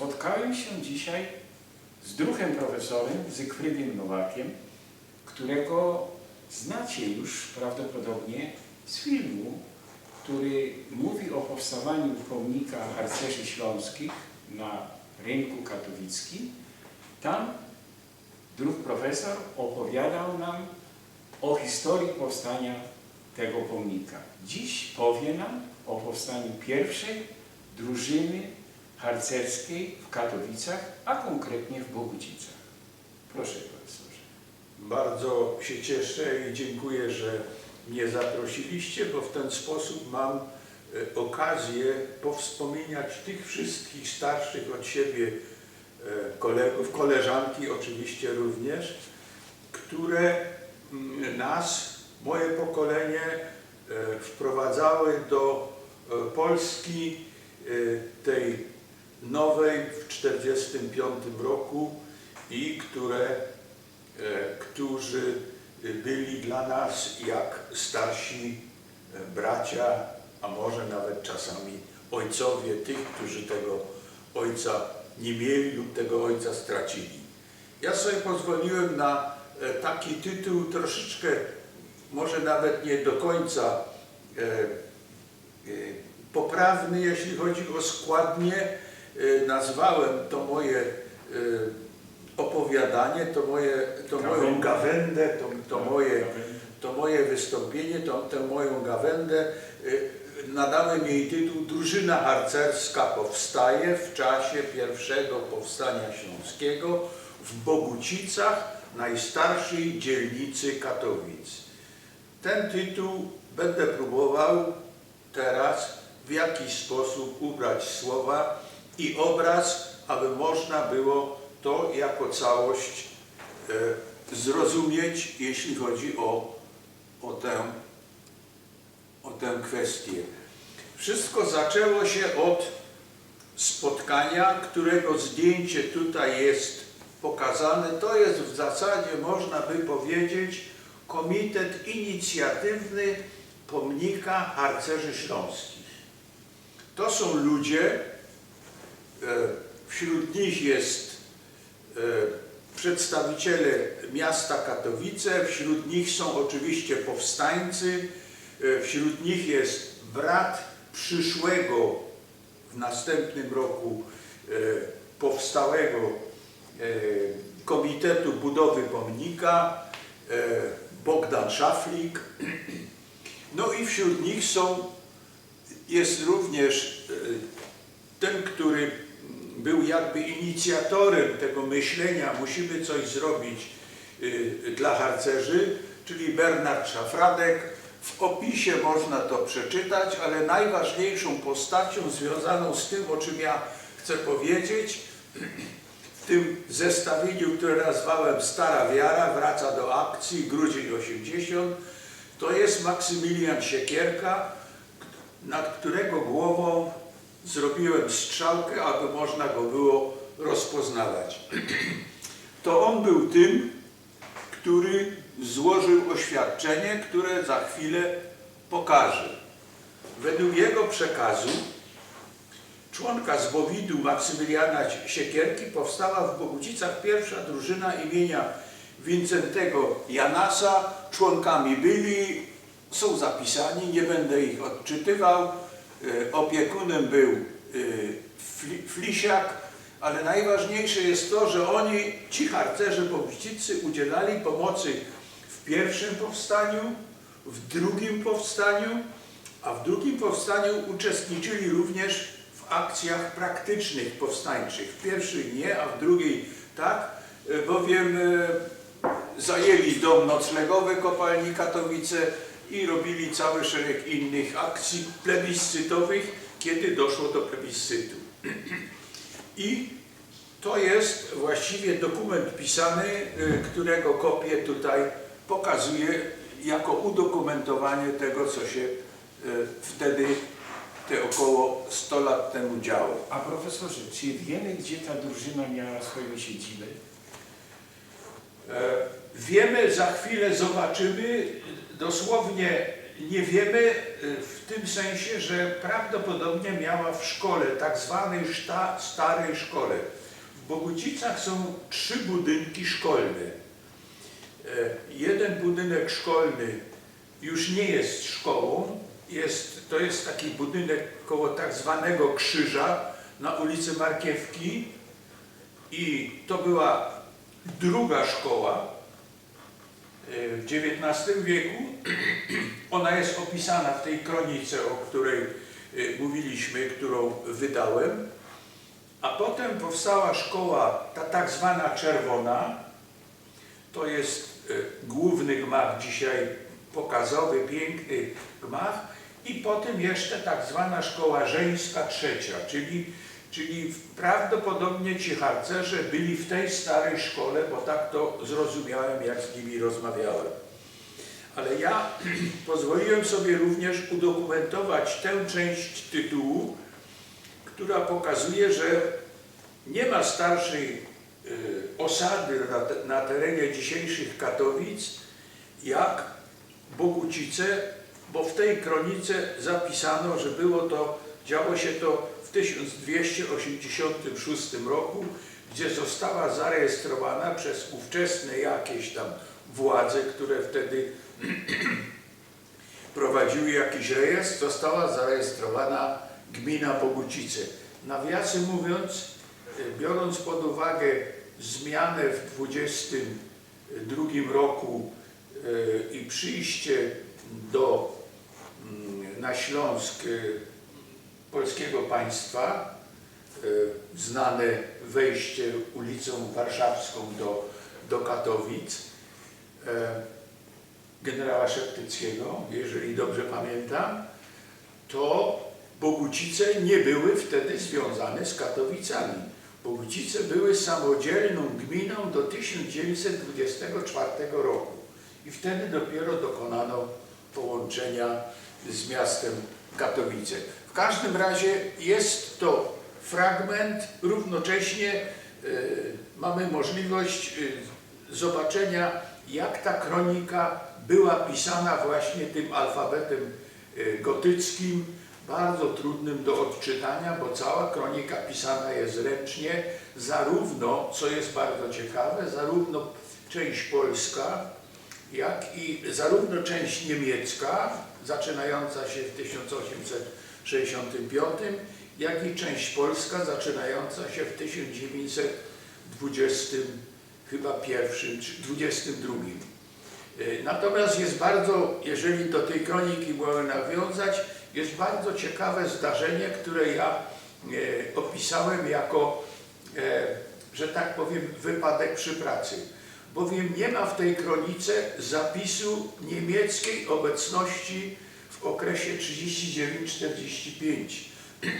spotkałem się dzisiaj z druhem profesorem Zygfrydem Nowakiem, którego znacie już prawdopodobnie z filmu, który mówi o powstawaniu pomnika harcerzy śląskich na rynku katowickim. Tam druh profesor opowiadał nam o historii powstania tego pomnika. Dziś powie nam o powstaniu pierwszej drużyny harcerskiej w Katowicach, a konkretnie w Bogucicach. Proszę profesorze. Bardzo się cieszę i dziękuję, że mnie zaprosiliście, bo w ten sposób mam e, okazję powspominać tych wszystkich starszych od siebie e, kolegów, koleżanki oczywiście również, które mm, nas, moje pokolenie e, wprowadzały do Polski tej nowej w 1945 roku i które e, którzy byli dla nas jak starsi e, bracia, a może nawet czasami ojcowie tych, którzy tego ojca nie mieli lub tego ojca stracili. Ja sobie pozwoliłem na e, taki tytuł troszeczkę, może nawet nie do końca poprawny, jeśli chodzi o składnie. E, Nazwałem to moje e, opowiadanie, to, moje, to moją Gawędę. to, to, moje, to moje wystąpienie, to, tę moją gawędę. y, Nadałem jej tytuł Drużyna harcerska powstaje w czasie pierwszego powstania śląskiego w Bogucicach, najstarszej dzielnicy Katowic. Ten tytuł będę próbował teraz w jakiś sposób ubrać słowa i obraz, aby można było to jako całość e, zrozumieć, jeśli chodzi o, o, tę, o tę kwestię. Wszystko zaczęło się od spotkania, którego zdjęcie tutaj jest pokazane. To jest w zasadzie, można by powiedzieć, Komitet Inicjatywny Pomnika Harcerzy Śląskich. To są ludzie, wśród nich jest e, przedstawiciele miasta Katowice, wśród nich są oczywiście powstańcy, e, wśród nich jest brat przyszłego w następnym roku e, powstałego e, Komitetu Budowy Pomnika, e, Bogdan Szaflik. No i wśród nich są, jest również e, ten, który był jakby inicjatorem tego myślenia, musimy coś zrobić y, dla harcerzy, czyli Bernard Szafradek. W opisie można to przeczytać, ale najważniejszą postacią związaną z tym, o czym ja chcę powiedzieć, w tym zestawieniu, które nazwałem Stara Wiara, wraca do akcji, grudzień 80, to jest Maksymilian Siekierka, nad którego głową zrobiłem strzałkę, aby można go było rozpoznawać. To on był tym, który złożył oświadczenie, które za chwilę pokażę. Według jego przekazu członka z Bowidu Maksymiliana Siekierki powstała w Bogucicach pierwsza drużyna imienia Wincentego Janasa. Członkami byli, są zapisani, nie będę ich odczytywał. E, Opiekunem był e, Fli- Flisiak, ale najważniejsze jest to, że oni, ci harcerze bogucicy, udzielali pomocy w pierwszym powstaniu, w drugim powstaniu, a w drugim powstaniu uczestniczyli również w akcjach praktycznych powstańczych. W pierwszej nie, a w drugiej tak, e, bowiem zajęli dom noclegowy kopalni Katowice i robili cały szereg innych akcji plebiscytowych, kiedy doszło do plebiscytu. I to jest właściwie dokument pisany, y, którego kopię tutaj pokazuję jako udokumentowanie tego, co się y, wtedy, te około 100 lat temu działo. A profesorze, czy wiemy, gdzie ta drużyna miała swoją siedzibę? E, Wiemy, za chwilę zobaczymy, dosłownie nie wiemy y, w tym sensie, że prawdopodobnie miała w szkole, tak zwanej starej szkole. W Bogucicach są trzy budynki szkolne. E, Jeden budynek szkolny już nie jest szkołą, jest, to jest taki budynek koło tak zwanego krzyża na ulicy Markiewki i to była druga szkoła e, w XIX wieku. Ona jest opisana w tej kronice, o której e, mówiliśmy, którą wydałem. A potem powstała szkoła, ta tak zwana czerwona, to jest e, główny gmach dzisiaj, pokazowy, piękny gmach i potem jeszcze tak zwana szkoła żeńska trzecia, czyli, czyli prawdopodobnie ci harcerze byli w tej starej szkole, bo tak to zrozumiałem, jak z nimi rozmawiałem. Ale ja pozwoliłem sobie również udokumentować tę część tytułu, która pokazuje, że nie ma starszej y, osady na, te- na terenie dzisiejszych Katowic jak Bogucice, bo w tej kronice zapisano, że było to, działo się to w 1286 roku, gdzie została zarejestrowana przez ówczesne jakieś tam władze, które wtedy prowadziły jakiś rejestr, została zarejestrowana gmina Bogucice. Nawiasem mówiąc, y, biorąc pod uwagę zmianę w 22 roku y, i przyjście do, mm, na Śląsk y, polskiego państwa, y, znane wejście ulicą warszawską do, do Katowic, e, generała Szeptyckiego, jeżeli dobrze pamiętam, to Bogucice nie były wtedy związane z Katowicami. Bogucice były samodzielną gminą do 1924 roku i wtedy dopiero dokonano połączenia z miastem Katowice. W każdym razie jest to fragment, równocześnie e, mamy możliwość e, zobaczenia, jak ta kronika była pisana właśnie tym alfabetem e, gotyckim, bardzo trudnym do odczytania, bo cała kronika pisana jest ręcznie, zarówno, co jest bardzo ciekawe, zarówno część polska, jak i zarówno część niemiecka, zaczynająca się w 1865, jak i część polska, zaczynająca się w 1920 chyba pierwszym czy 22. E, Natomiast jest bardzo, jeżeli do tej kroniki mamy nawiązać, jest bardzo ciekawe zdarzenie, które ja e, opisałem jako, e, że tak powiem, wypadek przy pracy. Bowiem nie ma w tej kronice zapisu niemieckiej obecności w okresie 39-45.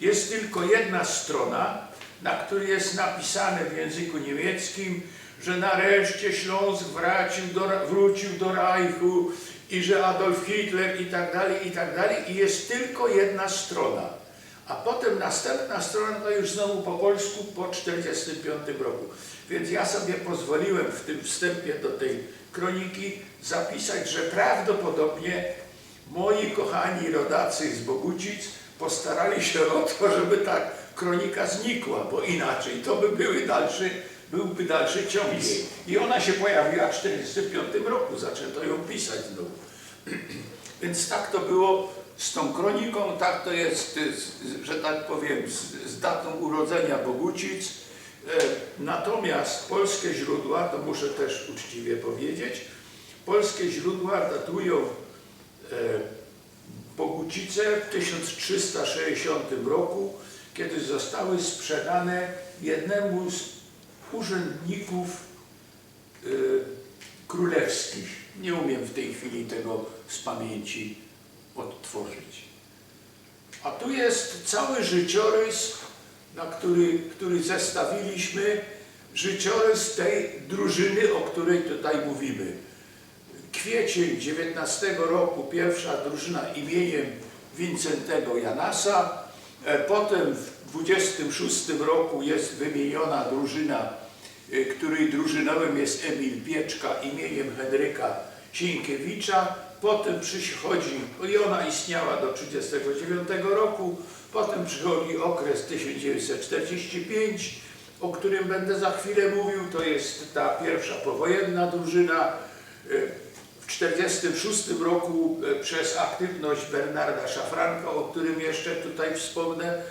Jest tylko jedna strona, na której jest napisane w języku niemieckim, że nareszcie Śląsk wrócił do, wrócił do Reichu i że Adolf Hitler i tak dalej, i tak dalej. I jest tylko jedna strona. A potem następna strona to już znowu po polsku po 1945 roku. Więc ja sobie pozwoliłem w tym wstępie do tej kroniki zapisać, że prawdopodobnie moi kochani rodacy z Bogucic postarali się o to, żeby ta kronika znikła, bo inaczej to by były dalszy, byłby dalszy ciąg jej. I ona się pojawiła w 1945 roku, zaczęto ją pisać znowu. Więc tak to było z tą kroniką, tak to jest, y, że tak powiem, z, z datą urodzenia Bogucic. E, Natomiast polskie źródła, to muszę też uczciwie powiedzieć, polskie źródła datują Bogucice w 1360 roku, kiedy zostały sprzedane jednemu z urzędników y, królewskich. Nie umiem w tej chwili tego z pamięci odtworzyć. A tu jest cały życiorys, na który, który zestawiliśmy, życiorys tej drużyny, o której tutaj mówimy. Kwiecień 19 roku pierwsza drużyna imieniem Wincentego Janasa, e, potem w 26 roku jest wymieniona drużyna, e, której drużynowym jest Emil Pieczka imieniem Henryka Sienkiewicza. Potem przychodzi, i ona istniała do 1939 roku, potem przychodzi okres 1945, o którym będę za chwilę mówił, to jest ta pierwsza powojenna drużyna. E, W 1946 roku e, przez aktywność Bernarda Szafranka, o którym jeszcze tutaj wspomnę,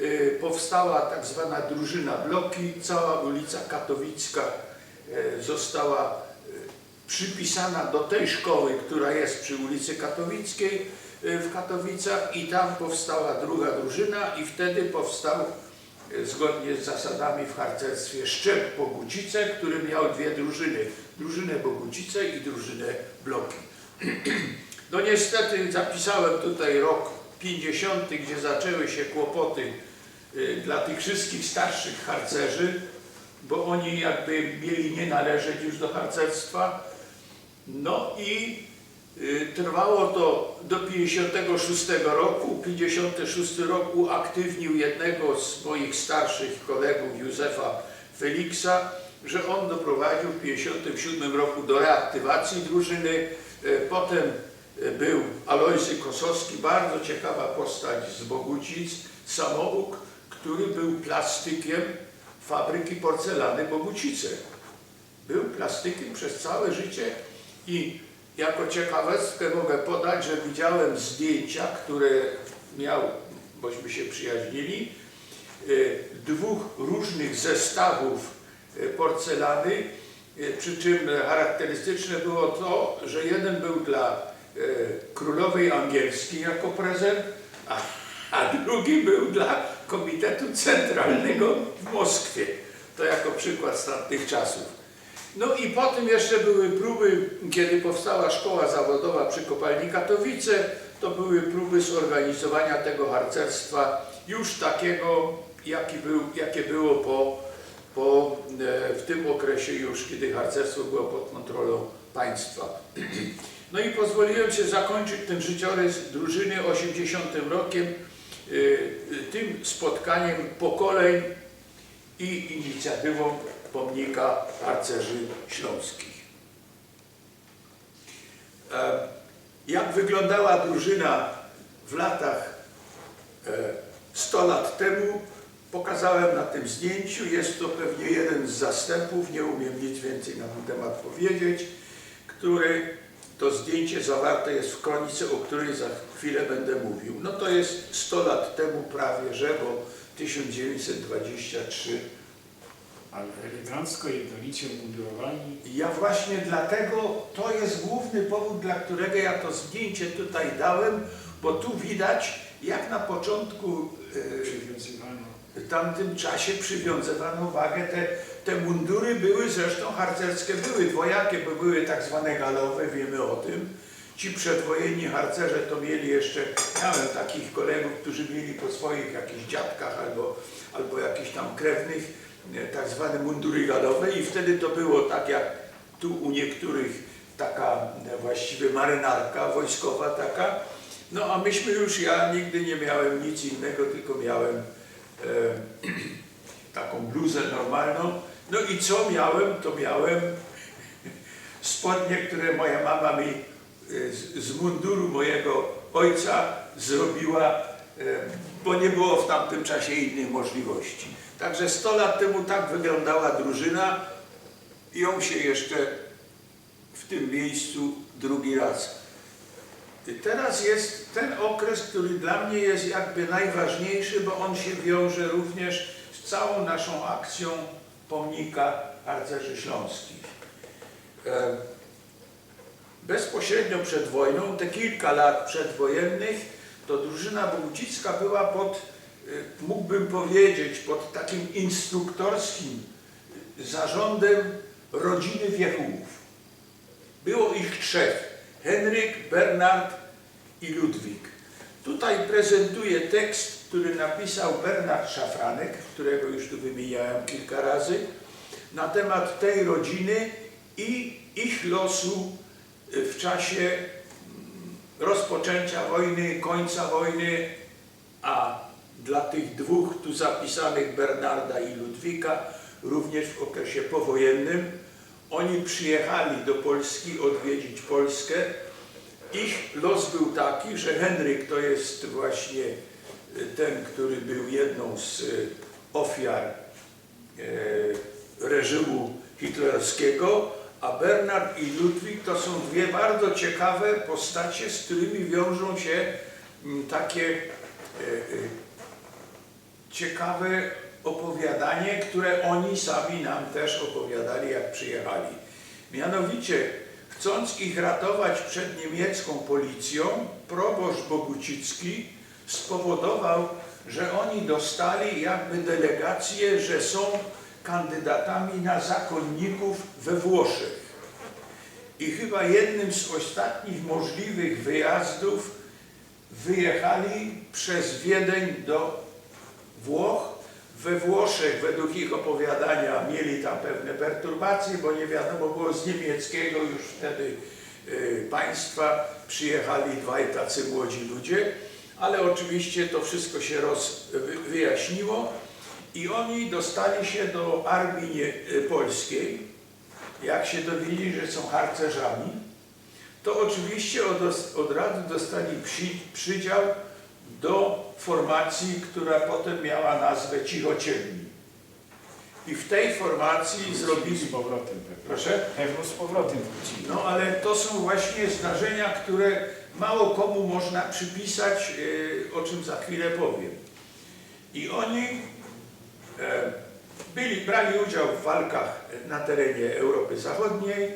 e, powstała tak zwana drużyna bloki. Cała ulica Katowicka e, została przypisana do tej szkoły, która jest przy ulicy Katowickiej w Katowicach i tam powstała druga drużyna i wtedy powstał zgodnie z zasadami w harcerstwie Szczep Bogucice, który miał dwie drużyny, drużynę Bogucice i drużynę Bloki. No niestety zapisałem tutaj rok 50, gdzie zaczęły się kłopoty y, dla tych wszystkich starszych harcerzy, bo oni jakby mieli nie należeć już do harcerstwa. No i y, trwało to do 56 roku. 56 rok uaktywnił jednego z moich starszych kolegów, Józefa Feliksa, że on doprowadził w 57 roku do reaktywacji drużyny. Y, Potem y, był Alojzy Kosowski, bardzo ciekawa postać z Bogucic, samouk, który był plastykiem fabryki porcelany Bogucice. Był plastykiem przez całe życie i jako ciekawostkę mogę podać, że widziałem zdjęcia, które miał, bośmy się przyjaźnili, y, dwóch różnych zestawów porcelany, y, przy czym charakterystyczne było to, że jeden był dla y, królowej angielskiej jako prezent, a, a drugi był dla Komitetu Centralnego w Moskwie. To jako przykład z tamtych czasów. No i potem jeszcze były próby, kiedy powstała szkoła zawodowa przy Kopalni Katowice, to były próby zorganizowania tego harcerstwa już takiego, jaki był, jakie było po, po, e, w tym okresie już, kiedy harcerstwo było pod kontrolą państwa. No i pozwoliłem się zakończyć ten życiorys drużyny 80 rokiem, y, tym spotkaniem pokoleń i inicjatywą pomnika harcerzy śląskich. E, Jak wyglądała drużyna w latach e, 100 lat temu, pokazałem na tym zdjęciu. Jest to pewnie jeden z zastępów, nie umiem nic więcej na ten temat powiedzieć, który to zdjęcie zawarte jest w kronice, o której za chwilę będę mówił. No to jest 100 lat temu prawie, że, bo 1923 Ale elegancko, jednolicie mundurowani. I Ja właśnie dlatego, to jest główny powód, dla którego ja to zdjęcie tutaj dałem, bo tu widać, jak na początku e, Przywiązywano. W tamtym czasie przywiązywano wagę. Te, te mundury były zresztą harcerskie, były dwojakie, bo były tak zwane galowe, wiemy o tym. Ci przedwojenni harcerze to mieli jeszcze, miałem takich kolegów, którzy mieli po swoich jakichś dziadkach albo, albo jakichś tam krewnych e, tak zwane mundury galowe i wtedy to było tak jak tu u niektórych taka e, właściwie marynarka wojskowa taka. No a myśmy już, ja nigdy nie miałem nic innego, tylko miałem taką bluzę normalną. No i co miałem? To miałem spodnie, które moja mama mi e, z, munduru mojego ojca zrobiła, e, bo nie było w tamtym czasie innych możliwości. Także 100 lat temu tak wyglądała drużyna i ją się jeszcze w tym miejscu drugi raz. Teraz jest ten okres, który dla mnie jest jakby najważniejszy, bo on się wiąże również z całą naszą akcją pomnika harcerzy śląskich. E, Bezpośrednio przed wojną, te kilka lat przedwojennych, to drużyna Bogucicka była pod, e, mógłbym powiedzieć, pod takim instruktorskim zarządem rodziny Wiechułów. Było ich trzech. Henryk, Bernard i Ludwik. Tutaj prezentuję tekst, który napisał Bernard Szafranek, którego już tu wymieniałem kilka razy, na temat tej rodziny i ich losu w czasie mm, rozpoczęcia wojny, końca wojny, a dla tych dwóch tu zapisanych Bernarda i Ludwika, również w okresie powojennym, oni przyjechali do Polski odwiedzić Polskę. Ich los był taki, że Henryk to jest właśnie e, ten, który był jedną z e, ofiar e, reżimu hitlerowskiego, a Bernard i Ludwik to są dwie bardzo ciekawe postacie, z którymi wiążą się mm, takie ciekawe opowiadanie, które oni sami nam też opowiadali, jak przyjechali. Mianowicie, chcąc ich ratować przed niemiecką policją, proboszcz Bogucicki spowodował, że oni dostali jakby delegację, że są kandydatami na zakonników we Włoszech. I chyba jednym z ostatnich możliwych wyjazdów wyjechali przez Wiedeń do Włoch. We Włoszech, według ich opowiadania, mieli tam pewne perturbacje, bo nie wiadomo było z niemieckiego już wtedy y, państwa. Przyjechali dwaj tacy młodzi ludzie, ale oczywiście to wszystko się roz, wy- wyjaśniło i oni dostali się do armii y, polskiej. Jak się dowiedzieli, że są harcerzami, to oczywiście od, od razu dostali przy, przydział do formacji, która potem miała nazwę Cichociemni. I w tej formacji zrobili... z powrotem pewnie. Proszę? Pewno z powrotem wrócili. No ale to są właśnie zdarzenia, które mało komu można przypisać, e, o czym za chwilę powiem. I oni e, byli, brali udział w walkach na terenie Europy Zachodniej.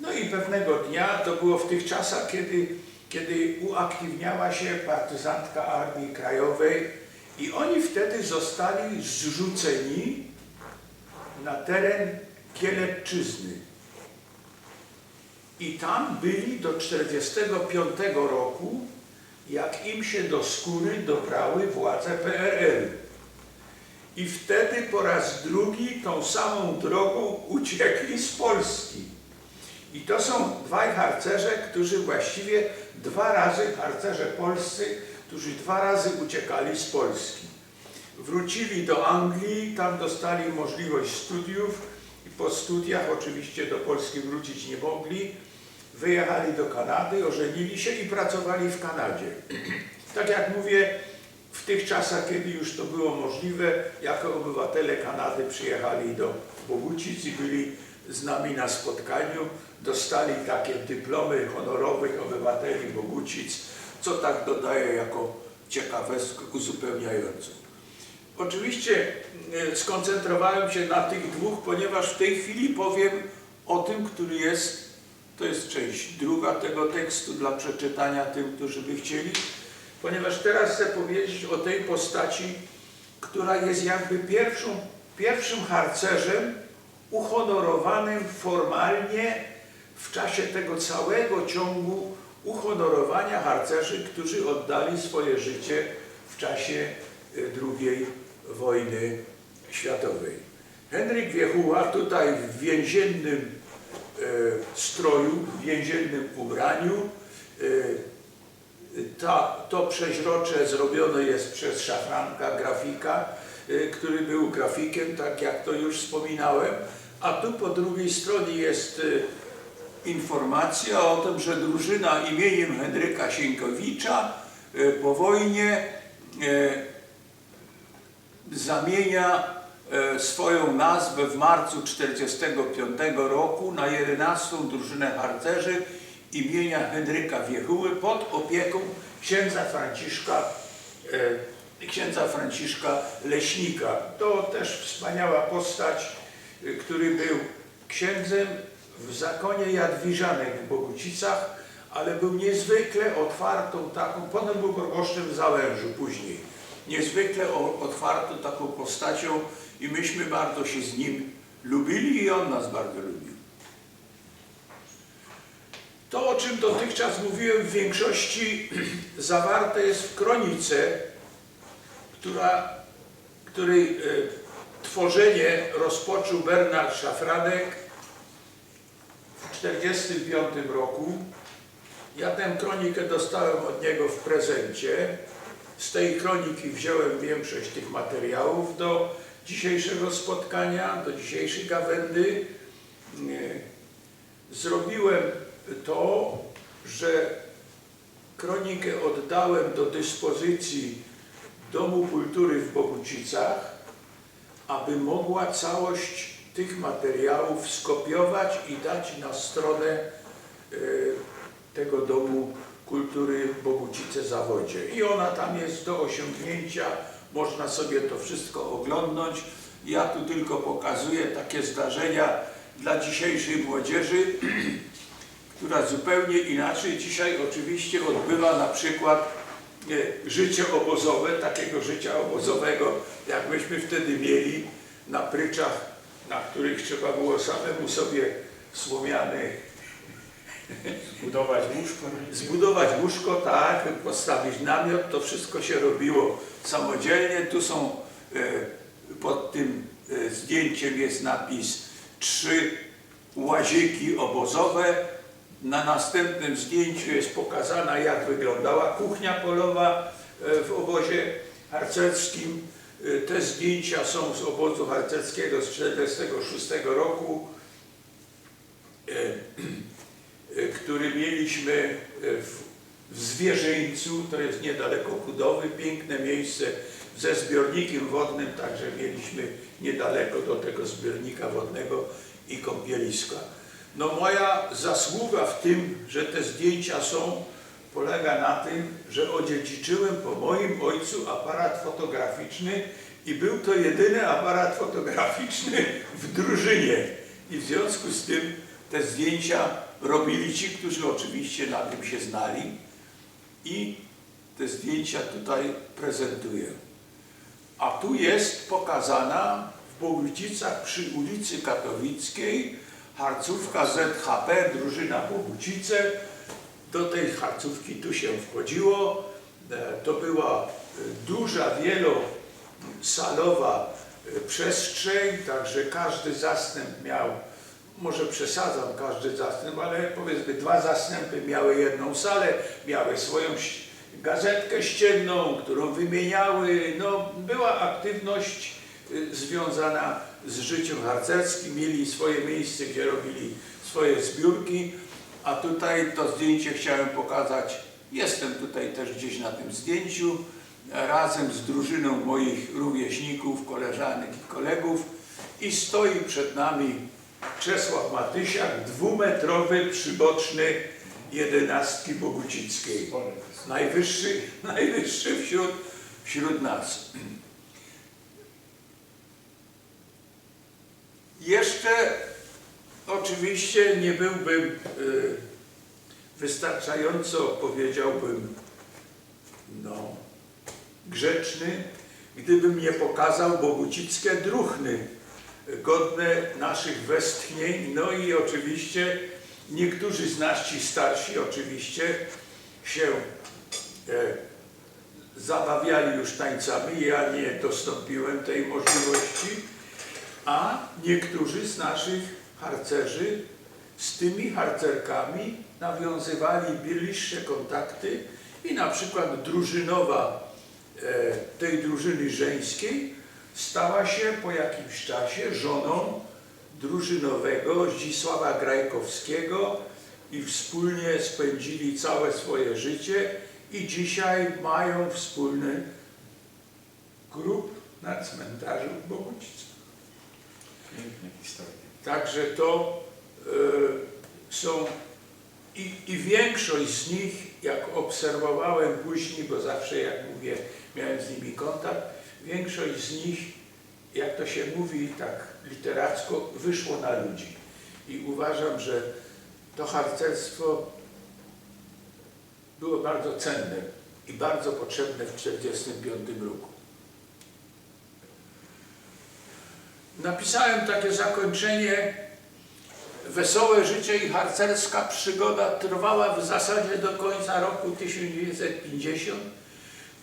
No i pewnego dnia, to było w tych czasach, kiedy, kiedy uaktywniała się partyzantka Armii Krajowej i oni wtedy zostali zrzuceni na teren Kielepczyzny. I tam byli do 1945 roku, jak im się do skóry dobrały władze PRL. I wtedy po raz drugi tą samą drogą uciekli z Polski. I to są dwaj harcerze, którzy właściwie dwa razy, harcerze polscy, którzy dwa razy uciekali z Polski. Wrócili do Anglii, tam dostali możliwość studiów i po studiach oczywiście do Polski wrócić nie mogli. Wyjechali do Kanady, ożenili się i pracowali w Kanadzie. Tak jak mówię, w tych czasach, kiedy już to było możliwe, jako obywatele Kanady przyjechali do Bogucic i byli z nami na spotkaniu, dostali takie dyplomy honorowych obywateli Bogucic, co tak dodaje jako ciekawostkę uzupełniającą. Oczywiście e, skoncentrowałem się na tych dwóch, ponieważ w tej chwili powiem o tym, który jest, to jest część druga tego tekstu dla przeczytania tym, którzy by chcieli, ponieważ teraz chcę powiedzieć o tej postaci, która jest jakby pierwszą, pierwszym harcerzem uhonorowanym formalnie w czasie tego całego ciągu uhonorowania harcerzy, którzy oddali swoje życie w czasie e, II wojny światowej. Henryk Wiechuła tutaj w więziennym e, stroju, w więziennym ubraniu. E, ta, to przeźrocze zrobione jest przez szafranka, grafika, który był grafikiem, tak jak to już wspominałem. A tu po drugiej stronie jest informacja o tym, że drużyna imieniem Henryka Sienkowicza e, po wojnie e, zamienia e, swoją nazwę w marcu 1945 roku na 11 drużynę harcerzy imienia Henryka Wiechuły pod opieką księdza Franciszka, księdza Franciszka Leśnika. To też wspaniała postać, który był księdzem w zakonie Jadwiżanek w Bogucicach, ale był niezwykle otwartą taką, potem był proboszczem w Załężu później, niezwykle otwartą taką postacią i myśmy bardzo się z nim lubili i on nas bardzo lubił. To, o czym dotychczas mówiłem, w większości zawarte jest w kronice, która, której e, tworzenie rozpoczął Bernard Szafranek 1945 roku. Ja tę kronikę dostałem od niego w prezencie. Z tej kroniki wziąłem większość tych materiałów do dzisiejszego spotkania, do dzisiejszej gawędy. Zrobiłem to, że kronikę oddałem do dyspozycji Domu Kultury w Bogucicach, aby mogła całość tych materiałów skopiować i dać na stronę e, tego Domu Kultury Bogucice Zawodzie. I ona tam jest do osiągnięcia, można sobie to wszystko oglądnąć. Ja tu tylko pokazuję takie zdarzenia dla dzisiejszej młodzieży, która zupełnie inaczej dzisiaj oczywiście odbywa na przykład e, życie obozowe, takiego życia obozowego, jak myśmy wtedy mieli na pryczach, na których trzeba było samemu sobie słomiany Budować łóżko. zbudować łóżko, tak, postawić namiot, to wszystko się robiło samodzielnie. Tu są, e, pod tym e, zdjęciem jest napis trzy łaziki obozowe. Na następnym zdjęciu jest pokazana, jak wyglądała kuchnia polowa e, w obozie harcerskim. E, Te zdjęcia są z obozu harcerskiego z 1946 roku. E, e, który mieliśmy w, w Zwierzyńcu, to jest niedaleko Kudowy, piękne miejsce ze zbiornikiem wodnym, także mieliśmy niedaleko do tego zbiornika wodnego i kąpieliska. No moja zasługa w tym, że te zdjęcia są, polega na tym, że odziedziczyłem po moim ojcu aparat fotograficzny i był to jedyny aparat fotograficzny w drużynie. I w związku z tym te zdjęcia robili ci, którzy oczywiście na tym się znali i te zdjęcia tutaj prezentuję. A tu jest pokazana w Bogucicach przy ulicy Katowickiej harcówka ZHP, drużyna Bogucice. Do tej harcówki tu się wchodziło. E, To była e, duża, wielosalowa e, przestrzeń, także każdy zastęp miał może przesadzam każdy zastęp, ale powiedzmy dwa zastępy miały jedną salę, miały swoją gazetkę ścienną, którą wymieniały. No, była aktywność związana z życiem harcerskim, mieli swoje miejsce, gdzie robili swoje zbiórki, a tutaj to zdjęcie chciałem pokazać. Jestem tutaj też gdzieś na tym zdjęciu, razem z drużyną moich rówieśników, koleżanek i kolegów i stoi przed nami Czesław Matysiak, dwumetrowy przyboczny jedenastki bogucickiej. Najwyższy, najwyższy wśród, wśród nas. Jeszcze oczywiście nie byłbym y, wystarczająco, powiedziałbym, no, grzeczny, gdybym nie pokazał bogucickie druchny godne naszych westchnień. No i oczywiście niektórzy z nas, ci starsi oczywiście, się e, zabawiali już tańcami. Ja nie dostąpiłem tej możliwości, a niektórzy z naszych harcerzy z tymi harcerkami nawiązywali bliższe kontakty i na przykład drużynowa e, tej drużyny żeńskiej stała się po jakimś czasie żoną drużynowego Zdzisława Grajkowskiego i wspólnie spędzili całe swoje życie i dzisiaj mają wspólny grób na cmentarzu w Bogucicach. Piękne historie. Także to e, są i, i większość z nich, jak obserwowałem później, bo zawsze jak mówię, miałem z nimi kontakt, większość z nich, jak to się mówi tak literacko, wyszło na ludzi. I uważam, że to harcerstwo było bardzo cenne i bardzo potrzebne w 1945 roku. Napisałem takie zakończenie. Wesołe życie i harcerska przygoda trwała w zasadzie do końca roku 1950,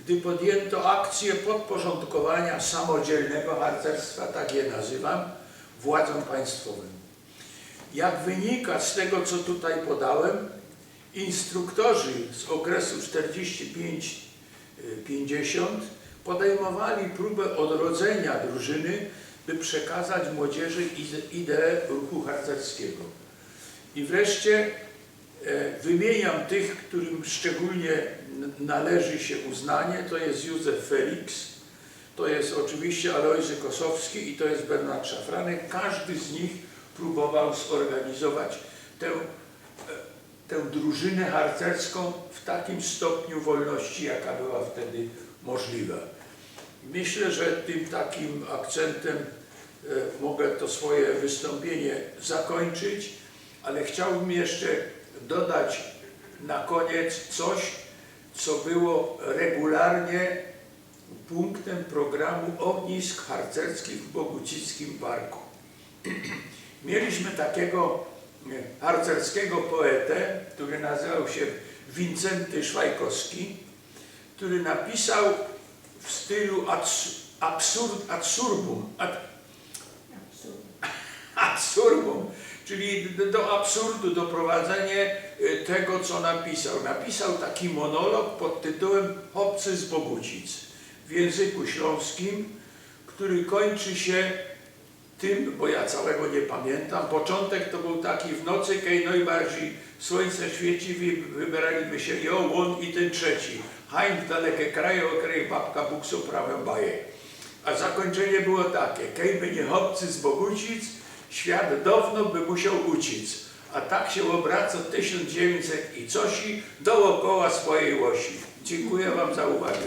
gdy podjęto akcję podporządkowania samodzielnego harcerstwa, tak je nazywam, władzom państwowym. Jak wynika z tego, co tutaj podałem, instruktorzy z okresu 45-50 podejmowali próbę odrodzenia drużyny, by przekazać młodzieży ide- ideę ruchu harcerskiego. I wreszcie E, Wymieniam tych, którym szczególnie należy się uznanie. To jest Józef Felix, to jest oczywiście Alojzy Kosowski i to jest Bernard Szafranek. Każdy z nich próbował zorganizować tę, e, tę drużynę harcerską w takim stopniu wolności, jaka była wtedy możliwa. Myślę, że tym takim akcentem e, mogę to swoje wystąpienie zakończyć, ale chciałbym jeszcze dodać na koniec coś, co było regularnie punktem programu ognisk harcerskich w Bogucickim Parku. Mieliśmy takiego e, harcerskiego poetę, który nazywał się Wincenty Szwajkowski, który napisał w stylu abs- absurd, absurdum, ab, czyli do- do absurdu doprowadzenie y, tego, co napisał. Napisał taki monolog pod tytułem Chłopcy z Bogucic w języku śląskim, który kończy się tym, bo ja całego nie pamiętam. Początek to był taki w nocy, kiedy najbardziej słońce świeci, wy- wybraliby się jo, on i ten trzeci. Hań w dalekie kraje, okrej babka so prawem baje. A zakończenie było takie, kejby nie chłopcy z Bogucic, świat dawno by musiał uciec. A tak się obraca 1900 i cosi dookoła swojej łosi. Dziękuję Wam za uwagę.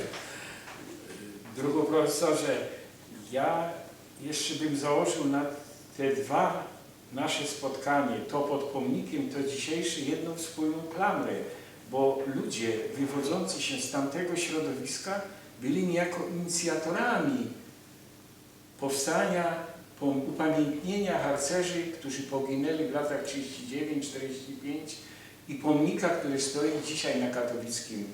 Drugu profesorze, ja jeszcze bym założył na te dwa nasze spotkanie, to pod pomnikiem, to dzisiejszy, jedną wspólną klamrę, bo ludzie wywodzący się z tamtego środowiska byli niejako inicjatorami powstania, upamiętnienia harcerzy, którzy poginęli w latach 39-45 i pomnika, który stoi dzisiaj na katowickim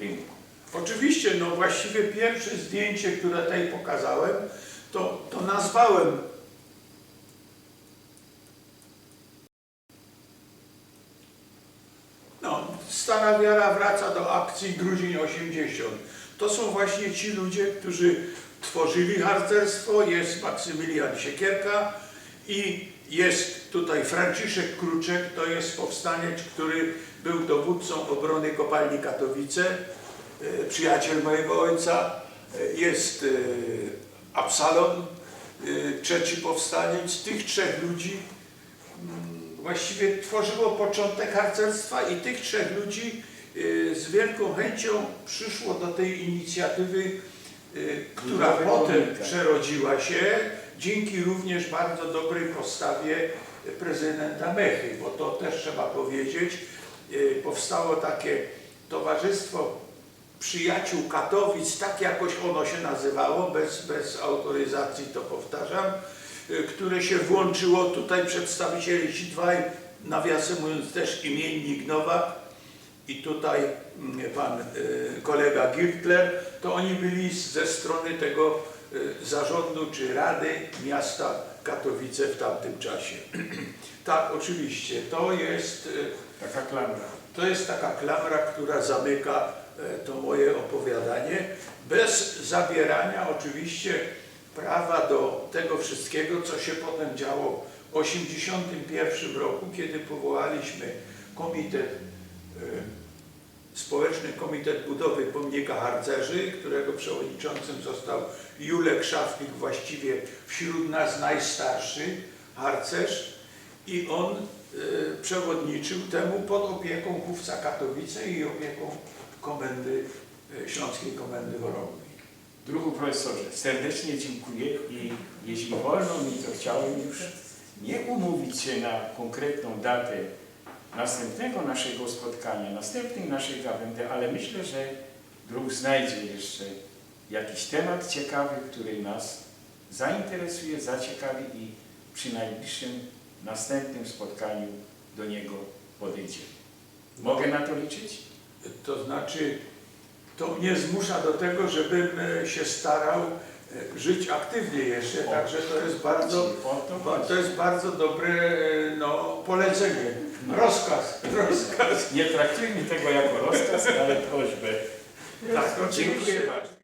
rynku. Oczywiście, no właściwie pierwsze zdjęcie, które tutaj pokazałem, to, to nazwałem No, Stara Wiara wraca do akcji Grudzień 80. To są właśnie ci ludzie, którzy tworzyli harcerstwo. Jest Maksymilian Siekierka i jest tutaj Franciszek Kruczek, to jest powstaniec, który był dowódcą obrony kopalni Katowice, e, przyjaciel mojego ojca. E, Jest Absalon, e, trzeci powstaniec. Tych trzech ludzi właściwie tworzyło początek harcerstwa i tych trzech ludzi y, z wielką chęcią przyszło do tej inicjatywy, y, która potem przerodziła się dzięki również bardzo dobrej postawie prezydenta Mechy, bo to też trzeba powiedzieć. Y, Powstało takie towarzystwo przyjaciół Katowic, tak jakoś ono się nazywało, bez, bez autoryzacji to powtarzam, y, które się włączyło tutaj przedstawicieli ci dwaj, nawiasem mówiąc też imiennik Nowak i tutaj mm, pan y, kolega Girtler, to oni byli ze strony tego y, zarządu czy rady miasta Katowice w tamtym czasie. tak, oczywiście, to jest Taka klamra. to jest taka klamra, która zamyka to moje opowiadanie, bez zabierania oczywiście prawa do tego wszystkiego, co się potem działo w 1981 roku, kiedy powołaliśmy komitet, e, Społeczny Komitet Budowy Pomnika Harcerzy, którego przewodniczącym został Julek Szaflik, właściwie wśród nas najstarszy harcerz. I on e, przewodniczył temu pod opieką Chówca Katowice i opieką komendy, e, Śląskiej Komendy Chorągwi. Drugu profesorze, serdecznie dziękuję i jeśli wolno mi, to chciałem już nie umówić się na konkretną datę następnego naszego spotkania, następnej naszej gawędy, ale myślę, że druh znajdzie jeszcze jakiś temat ciekawy, który nas zainteresuje, zaciekawi i przy najbliższym następnym spotkaniu do niego podejdzie. Mogę na to liczyć? To znaczy, to mnie zmusza do tego, żebym e, się starał e, żyć aktywnie jeszcze, także to jest bardzo, to jest bardzo dobre e, no, polecenie, rozkaz, rozkaz. Nie traktujmy tego jako rozkaz, ale prośbę. Tak, Dziękuję bardzo.